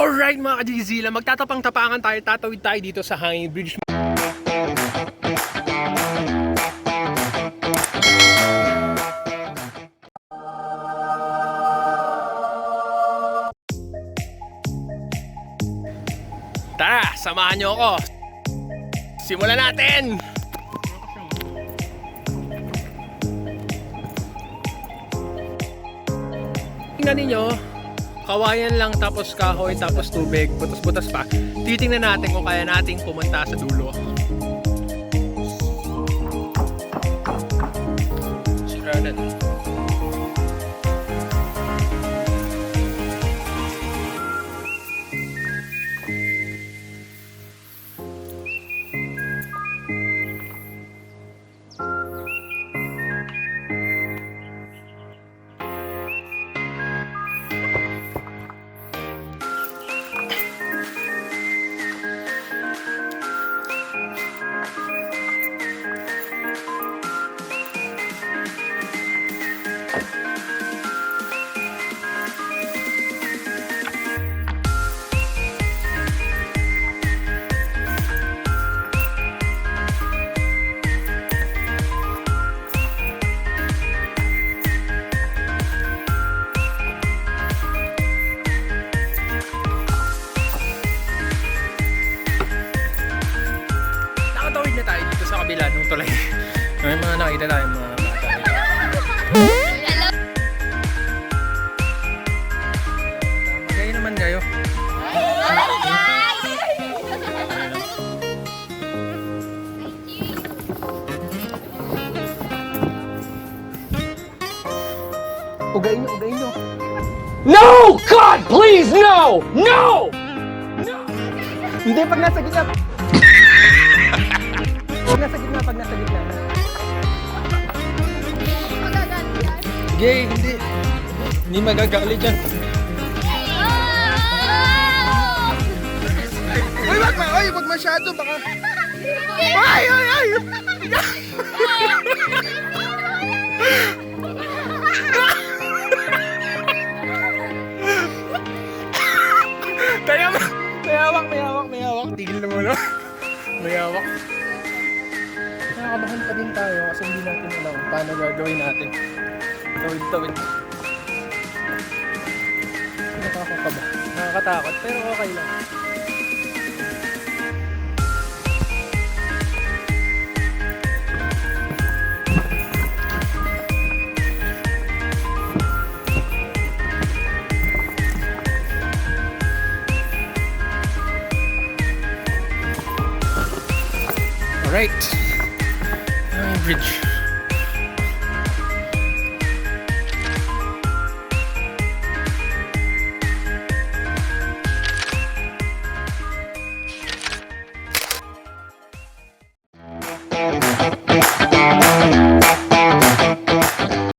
Alright mga ka-GZilla, magtatapang-tapangan tayo, tatawid tayo dito sa Hanging Bridge. Tara, samahan niyo ako. Simulan natin! Tingnan ninyo, kawayan lang tapos kahoy tapos tubig, butas-butas pa. Titingnan natin kung kaya nating pumunta sa dulo. Surrounded. Tayo dito sa kabila ng tulay. May mga nakita tayo mga bata. Magay naman kayo. Ugayin nyo, ugayin nyo. No! God, please, no! No! Hindi, pag nasa gitna. nasa gitna, pag nasa gitna. Gay, hindi. Hindi magagali dyan. Uy, wag ma, uy, wag masyado, baka... Ay, ay, ay! Kaya, may hawak, may hawak, may hawak. Tigil na muna. May hawak. Nakakabahan pa din tayo kasi hindi natin alam paano gagawin natin. Tawid, tawid. Nakakakaba. Nakakatakot, pero okay lang. Alright. Ang bridge.